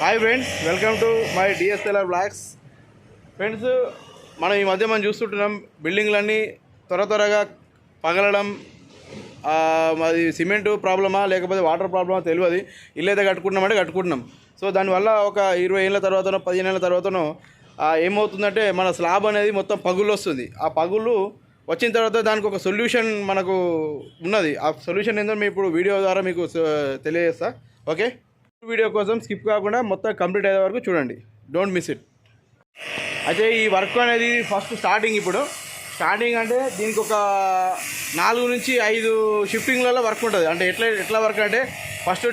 Hi friends welcome to my DSLR blogs friends మనం ఈ మధ్య మనం చూస్తుంటున్నాం బిల్డింగ్లన్నీ త్వర త్వరగా పగలడం అది సిమెంట్ ప్రాబ్లమా లేకపోతే వాటర్ ప్రాబ్లమా తెలియదు. ఇల్లు అయితే కట్టుకుంటున్నామంటే కట్టుకుంటున్నాం. సో దానివల్ల ఒక ఇరవై ఏళ్ళ తర్వాతనో పదిహేను ఏళ్ళ తర్వాతనో ఏమవుతుందంటే మన స్లాబ్ అనేది మొత్తం పగులు వస్తుంది. ఆ పగులు వచ్చిన తర్వాత దానికి ఒక సొల్యూషన్ మనకు ఉన్నది. ఆ సొల్యూషన్ ఏందో మేము ఇప్పుడు వీడియో ద్వారా మీకు తెలియజేస్తా. ఓకే? వీడియో కోసం స్కిప్ కాకుండా మొత్తం కంప్లీట్ అయ్యే వరకు చూడండి. డోంట్ మిస్ ఇట్ అయితే ఈ వర్క్ అనేది ఫస్ట్ స్టార్టింగ్ ఇప్పుడు. స్టార్టింగ్ అంటే దీనికి ఒక నాలుగు నుంచి ఐదు షిఫ్టింగ్లలో వర్క్ ఉంటుంది. అంటే ఎట్లా ఎట్లా వర్క్ అంటే ఫస్ట్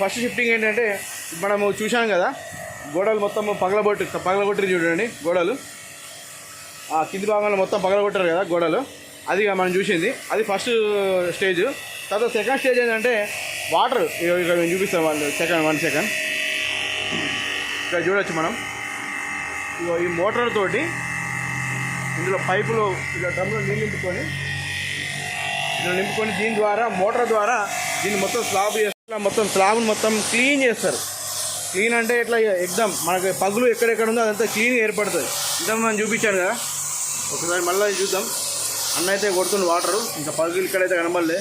ఫస్ట్ షిఫ్టింగ్ ఏంటంటే మనము చూసాం కదా గోడలు మొత్తం పగలబొట్టి పగలగొట్టి చూడండి గోడలు. ఆ కింది భాగంలో మొత్తం పగలగొట్టారు కదా గోడలు. అది మనం చూసింది. అది ఫస్ట్ స్టేజ్ తర్వాత సెకండ్ స్టేజ్ ఏంటంటే వాటర్ ఇక్కడ మేము చూపిస్తాం వాళ్ళు. సెకండ్ వన్ సెకండ్ ఇక్కడ చూడొచ్చు మనం. ఇగో ఈ మోటార్ తోటి ఇందులో పైపులు ఇలా డ్రమ్లో నీళ్ళు నింపుకొని ఇలా నింపుకొని దీని ద్వారా మోటార్ ద్వారా దీన్ని మొత్తం స్లాబ్ చేస్తారు. మొత్తం స్లాబ్ని మొత్తం క్లీన్ చేస్తారు. క్లీన్ అంటే ఇట్లా ఎగ్జామ్ మనకి పగులు ఎక్కడెక్కడ ఉందో అదంతా క్లీన్ ఏర్పడుతుంది. ఇంత మనం చూపించాను కదా. ఒకసారి మళ్ళీ చూద్దాం. అన్న అయితే కొడుతుంది వాటరు ఇంకా పగులు ఇక్కడైతే కనబడలే.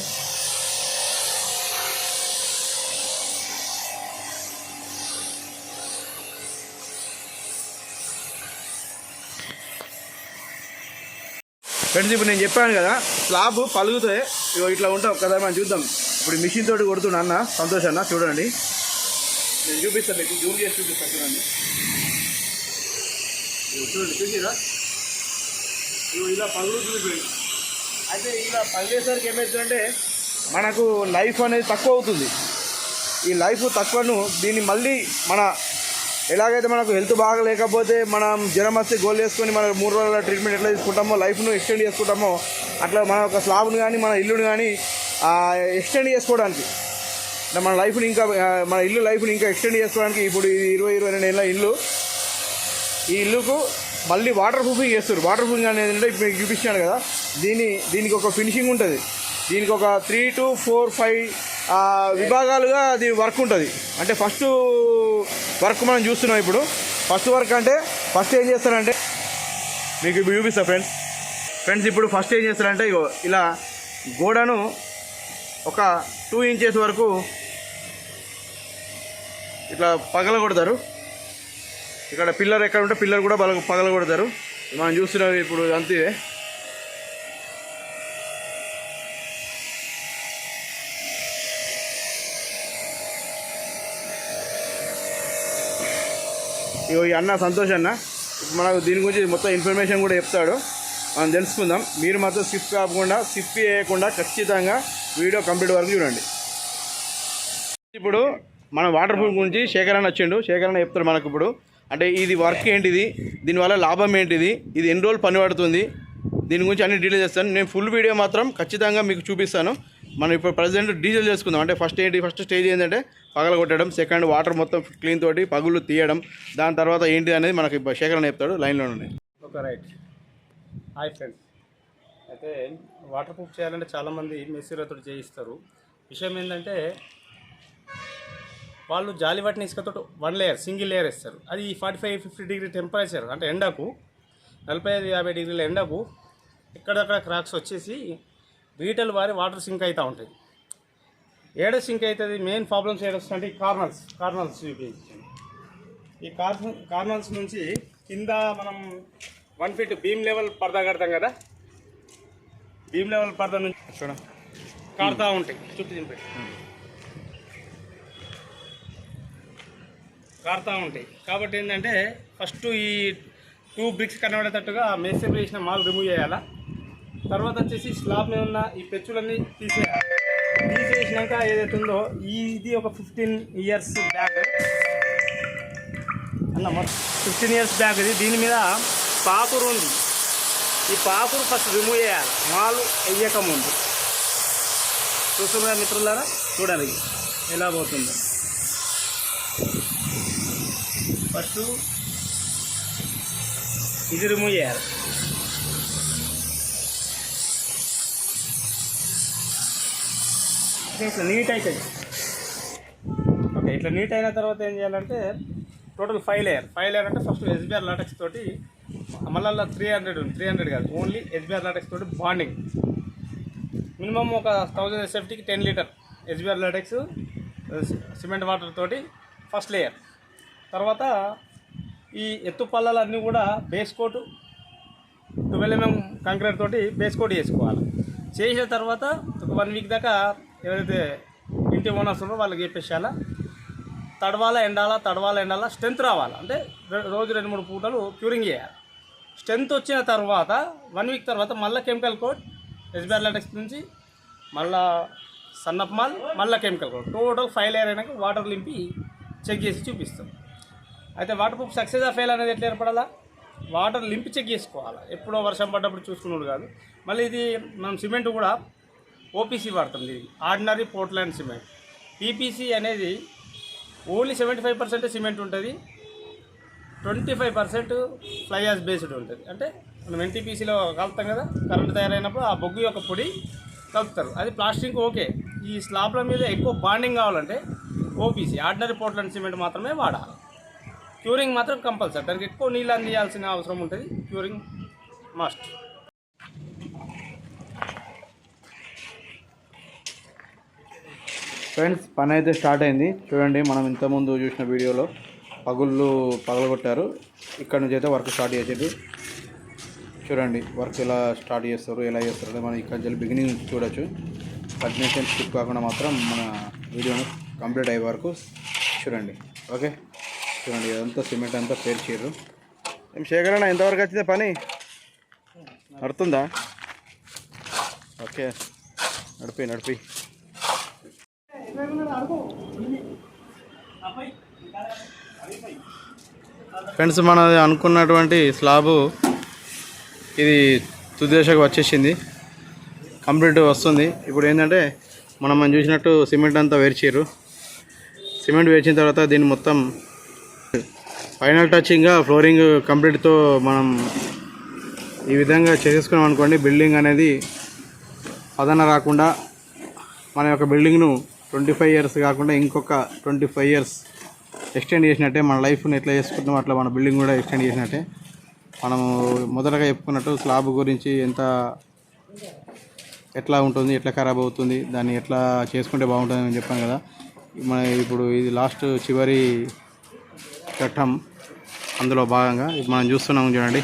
ఫ్రెండ్స్ ఇప్పుడు నేను చెప్పాను కదా స్లాబ్ పలుగుతాయి ఇగో ఇట్లా ఉంటాం కదా మనం చూద్దాం. ఇప్పుడు మిషన్ తోటి కొడుతున్నా అన్న సంతోష్ అన్న చూడండి. నేను చూపిస్తాను మీకు జూమ్ చేసి చూపిస్తాను చూడండి. చూడండి చూసిరా ఇలా పగులుతుంది చూపించండి అయితే ఇలా పగిలేసరికి ఏమవుతుందంటే మనకు లైఫ్ అనేది తక్కువ అవుతుంది. ఈ లైఫ్ తక్కువను దీన్ని మళ్ళీ మన ఎలాగైతే మనకు హెల్త్ బాగలేకపోతే మనం జ్వరం వస్తే గోల్ వేసుకొని మనం మూడు రోజుల ట్రీట్మెంట్ ఎట్లా తీసుకుంటామో లైఫ్ను ఎక్స్టెండ్ చేసుకుంటామో అట్లా మన ఒక స్లాబ్ని కానీ మన ఇల్లుని కానీ ఎక్స్టెండ్ చేసుకోవడానికి. మన లైఫ్ని ఇంకా మన ఇల్లు లైఫ్ని ఇంకా ఎక్స్టెండ్ చేసుకోవడానికి ఇప్పుడు ఇది ఇరవై ఇరవై రెండు ఏళ్ళ ఇల్లు. ఈ ఇల్లుకు మళ్ళీ వాటర్ ప్రూఫింగ్ చేస్తారు. వాటర్ ప్రూఫింగ్ అనేది ఏంటంటే మీకు చూపించాను కదా దీని దీనికి ఒక ఫినిషింగ్ ఉంటుంది. దీనికి ఒక త్రీ టు ఫోర్ ఫైవ్ విభాగాలుగా అది వర్క్ ఉంటుంది. అంటే ఫస్ట్ వర్క్ మనం చూస్తున్నాం ఇప్పుడు. ఫస్ట్ వర్క్ అంటే ఫస్ట్ ఏం చేస్తారంటే మీకు ఇప్పుడు చూపిస్తా ఫ్రెండ్స్ ఫ్రెండ్స్ ఇప్పుడు ఫస్ట్ ఏం చేస్తారంటే ఇలా గోడను ఒక టూ ఇంచెస్ వరకు ఇట్లా పగల కొడతారు ఇక్కడ పిల్లర్ ఎక్కడ ఉంటే పిల్లర్ కూడా పగల కొడతారు మనం చూస్తున్నాం ఇప్పుడు అంతే. ఇగో ఈ అన్న సంతోష్ అన్న. ఇప్పుడు మనకు దీని గురించి మొత్తం ఇన్ఫర్మేషన్ కూడా చెప్తాడు. మనం తెలుసుకుందాం. మీరు మాత్రం స్కిప్ కాకుండా స్కిప్ చేయకుండా ఖచ్చితంగా వీడియో కంప్లీట్ వరకు చూడండి. ఇప్పుడు మన వాటర్ ప్రూఫ్ గురించి శేఖరణ వచ్చిండు. శేఖరణ చెప్తాడు మనకు ఇప్పుడు. అంటే ఇది వర్క్ ఏంటిది? దీనివల్ల లాభం ఏంటిది? ఇది ఎన్ని రోజులు పని పడుతుంది దీని గురించి అన్ని డీటెయిల్ చేస్తాను. నేను ఫుల్ వీడియో మాత్రం ఖచ్చితంగా మీకు చూపిస్తాను. మనం ఇప్పుడు ప్రజెంట్ డీజిల్ చేసుకుందాం. అంటే ఫస్ట్ ఏంటి? ఫస్ట్ స్టేజ్ ఏంటంటే పగల కొట్టడం సెకండ్ వాటర్ మొత్తం క్లీన్ తోటి పగులు తీయడం. దాని తర్వాత ఏంటి అనేది మనకి ఇప్పుడు శేఖరణ చెప్తాడు లైన్లో ఉన్నాయి ఓకే రైట్. హాయ్ ఫ్రెండ్స్ అయితే వాటర్ ప్రూఫ్ చేయాలంటే చాలామంది మెస్సీలతో చేయిస్తారు. విషయం ఏంటంటే వాళ్ళు జాలి వాటిని ఇసుకతో వన్ లేయర్ సింగిల్ లేయర్ ఇస్తారు అది forty five fifty degree temperature అంటే ఎండకు నలభై ఐదు యాభై డిగ్రీల ఎండకు ఎక్కడక్కడ క్రాక్స్ వచ్చేసి బీటలు వారి వాటర్ సింక్ అవుతూ ఉంటాయి. ఏడ సింక్ అవుతుంది మెయిన్ ప్రాబ్లమ్స్ ఏడొస్తుంటే ఈ కార్నల్స్ కార్నల్స్ చూపించండి. ఈ కార్న కార్నల్స్ నుంచి కింద మనం వన్ ఫీట్ బీమ్ లెవెల్ పరదా కడతాం కదా? బీమ్ లెవెల్ పరదా నుంచి చూడ కారుతా ఉంటాయి. చుట్టూ దింపి. కారుతా ఉంటాయి. కాబట్టి ఏంటంటే ఫస్ట్ ఈ టూ బ్రిక్స్ కనబడేటట్టుగా మేసేపు వేసిన మాల్ రిమూవ్ చేయాలా? తర్వాత వచ్చేసి స్లాబ్ మీద ఉన్న ఈ పెచ్చులన్నీ తీసేయాలి. తీసేసినాక ఏదైతే ఉందో ఇది ఒక ఫిఫ్టీన్ ఇయర్స్ బ్యాగ్. అన్న ఫిఫ్టీన్ ఇయర్స్ బ్యాగ్ ఇది. దీని మీద పాకురు ఉంది. ఈ పాకురు ఫస్ట్ రిమూవ్ చేయాలి. మాలు వేయక ముందు. చూస్తున్నారు మిత్రులారా? చూడాలి ఎలా పోతుందో. ఫస్ట్ ఇది రిమూవ్ చేయాలి. ఇట్లా నీట్ అవుతుంది ఓకే ఇట్లా నీట్ అయిన తర్వాత ఏం చేయాలంటే total five layer five layer అంటే ఫస్ట్ ఎస్బీఆర్ లాటెక్స్ తోటి మళ్ళీ త్రీ హండ్రెడ్ త్రీ హండ్రెడ్ కాదు ఓన్లీ ఎస్బీఆర్ లాటెక్స్ తోటి బాండింగ్ మినిమం ఒక thousand ఎస్ఎఫ్టీకి ten litre SBR latex cement water తోటి ఫస్ట్ లేయర్ తర్వాత ఈ ఎత్తు పళ్ళలన్నీ కూడా base coat twelve mm concrete తోటి బేస్ కోట్ చేసుకోవాలి చేసిన తర్వాత ఒక వన్ వీక్ దాకా ఎవరైతే ఇంటి ఓనర్స్ ఉన్నారో వాళ్ళకి చెప్పేసాలా తడవాల ఎండాలా తడవాల ఎండాలా స్ట్రెంత్ రావాలి. అంటే రోజు రెండు మూడు పూటలు క్యూరింగ్ చేయాలి. స్ట్రెంత్ వచ్చిన తర్వాత వన్ వీక్ తర్వాత మళ్ళీ కెమికల్ కోట్ ఎస్బీఆర్ లాటెక్స్ నుంచి మళ్ళా సన్నప్ మాల్ మళ్ళీ chemical coat. Total five layer అయినాక వాటర్ లింపి చెక్ చేసి చూపిస్తాం. అయితే వాటర్ ప్రూఫ్ సక్సెస్ ఆ ఫెయిల్ అనేది ఎట్లా ఏర్పడాలా? వాటర్ లింపి చెక్ చేసుకోవాలి. ఎప్పుడో వర్షం పడ్డప్పుడు చూసుకున్నాడు కాదు. మళ్ళీ ఇది మనం సిమెంట్ కూడా ఓపీసీ వాడతాం ఇది ఆర్డినరీ పోర్ట్లాండ్ సిమెంట్. పీపీసీ అనేది only seventy five percent cement ఉంటుంది. Twenty five percent fly ash based ఉంటుంది. అంటే మనం ఎన్టీపీసీలో కలుపుతాం కదా కరెంట్ తయారైనప్పుడు ఆ బొగ్గు యొక్క పొడి కలుపుతారు. అది ప్లాస్టింగ్ ఓకే. ఈ స్లాబ్ల మీద ఎక్కువ బాండింగ్ కావాలంటే ఓపీసీ ఆర్డినరీ పోర్ట్లాండ్ సిమెంట్ మాత్రమే వాడాలి. క్యూరింగ్ మాత్రం కంపల్సరీ. దానికి ఎక్కువ నీళ్ళు అందించాల్సిన అవసరం ఉంటుంది. Curing must. ఫ్రెండ్స్ పని అయితే స్టార్ట్ అయింది. చూడండి మనం ఇంతకుముందు చూసిన వీడియోలో పగుళ్ళు పగలగొట్టారు. ఇక్కడ నుంచి అయితే వర్క్ స్టార్ట్ చేసేది చూడండి వర్క్ ఎలా స్టార్ట్ చేస్తారు ఎలా చేస్తారు మనం ఇక్కడ నుంచి బిగినింగ్ నుంచి చూడొచ్చు. కంటిన్యూషన్ స్కిప్ కాకుండా మాత్రం మన వీడియోను కంప్లీట్ అయ్యే వరకు చూడండి. ఓకే చూడండి ఇదంతా సిమెంట్ అంతా పేర్చారు ఏం శేఖరణ ఎంతవరకు వచ్చింది పని? నడుతుందా? ఓకే నడిపి నడిపి. ఫ్రెండ్స్ మన అనుకున్నటువంటి స్లాబు ఇది తుదేశకు వచ్చేసింది. కంప్లీట్ వస్తుంది. ఇప్పుడు ఏంటంటే మనం మనం చూసినట్టు సిమెంట్ అంతా వేర్చారు సిమెంట్ వేర్చిన తర్వాత దీన్ని మొత్తం ఫైనల్ టచింగ్గా ఫ్లోరింగ్ కంప్లీట్తో మనం ఈ విధంగా చేసేసుకున్నాం అనుకోండి బిల్డింగ్ అనేది పదన రాకుండా మన యొక్క బిల్డింగ్ను ట్వంటీ ఫైవ్ ఇయర్స్ కాకుండా ఇంకొక ట్వంటీ ఫైవ్ ఇయర్స్ ఎక్స్టెండ్ చేసినట్టే మన లైఫ్ని ఎట్లా చేసుకుంటాం అట్లా మన బిల్డింగ్ కూడా ఎక్స్టెండ్ చేసినట్టే. మనము మొదటగా చెప్పుకున్నట్టు స్లాబ్ గురించి ఎంత ఎట్లా ఉంటుంది ఎట్లా ఖరాబ్ అవుతుంది దాన్ని ఎట్లా చేసుకుంటే బాగుంటుంది అని చెప్పాను కదా. మన ఇప్పుడు ఇది లాస్ట్ చివరి చట్టం అందులో భాగంగా ఇప్పుడు మనం చూస్తున్నాం చూడండి.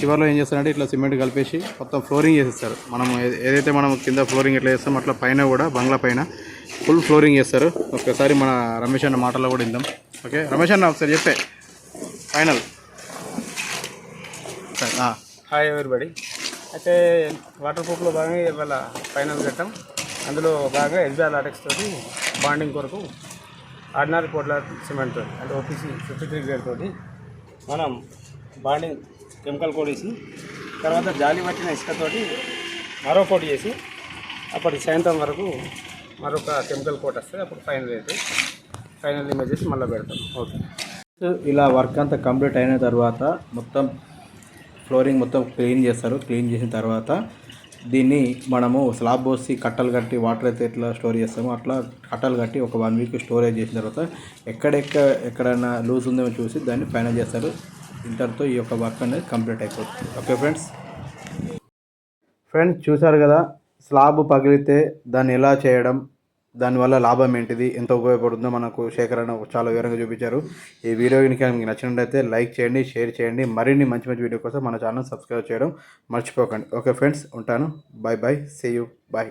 చివరిలో ఏం చేస్తారంటే ఇట్లా సిమెంట్ కలిపేసి మొత్తం ఫ్లోరింగ్ చేసేస్తారు. మనం ఏదైతే మనం కింద ఫ్లోరింగ్ ఎట్లా చేస్తామో అట్లా పైన కూడా బంగ్లా పైన ఫుల్ ఫ్లోరింగ్ చేస్తారు. ఒక్కసారి మన రమేష్ అన్న మాటల్లో కూడా ఇందాం ఓకే? రమేష్ అన్న ఒకసారి చెప్పే. ఫైనల్ హాయ్ ఎవరిబడి అయితే వాటర్ ప్రూఫ్లో భాగంగా ఇవాళ ఫైనల్ కట్టాం అందులో భాగంగా ఎస్బీఆర్ లాటెక్స్ తోటి బాండింగ్ కొరకు ఆర్డినరీ పోట్ల సిమెంట్ తోటి అంటే ఓపీసీ ఫిఫ్టీ త్రీ గ్రేడ్ తోటి మనం బాండింగ్ కెమికల్ కొడేసి వేసి తర్వాత జాలి పట్టిన ఇసుకతోటి మరో కోట్ చేసి అప్పటి సాయంత్రం వరకు మరొక కెమికల్ కోట్ వస్తుంది అప్పుడు ఫైనల్ అయితే ఫైనల్ ఇమేజెస్ మళ్ళీ పెడతాం. ఓకే. ఇలా వర్క్ అంతా కంప్లీట్ అయిన తర్వాత మొత్తం ఫ్లోరింగ్ మొత్తం క్లీన్ చేస్తారు. క్లీన్ చేసిన తర్వాత దీన్ని మనము స్లాబ్ పోసి కట్టలు కట్టి వాటర్ అయితే ఎట్లా స్టోర్ చేస్తామో అట్లా కట్టలు కట్టి ఒక వన్ వీక్ స్టోరేజ్ చేసిన తర్వాత ఎక్కడెక్క ఎక్కడైనా లూజ్ ఉందేమో చూసి దాన్ని ఫైనల్ చేస్తారు. ఇంతటితో ఈ యొక్క వర్క్ అనేది కంప్లీట్ అయిపోతుంది. ఓకే ఫ్రెండ్స్ ఫ్రెండ్స్ చూసారు కదా? స్లాబ్ పగిలితే దాన్ని ఎలా చేయడం దానివల్ల లాభం ఏంటిది ఎంత ఉపయోగపడుతుందో మనకు శేఖరణ చాలా వివరంగా చూపించారు. ఈ వీడియో కనుక మీకు నచ్చినట్లయితే లైక్ చేయండి షేర్ చేయండి మరిన్ని మంచి మంచి వీడియో కోసం మన ఛానల్ సబ్స్క్రైబ్ చేయడం మర్చిపోకండి. ఓకే ఫ్రెండ్స్ ఉంటాను. Bye bye see you bye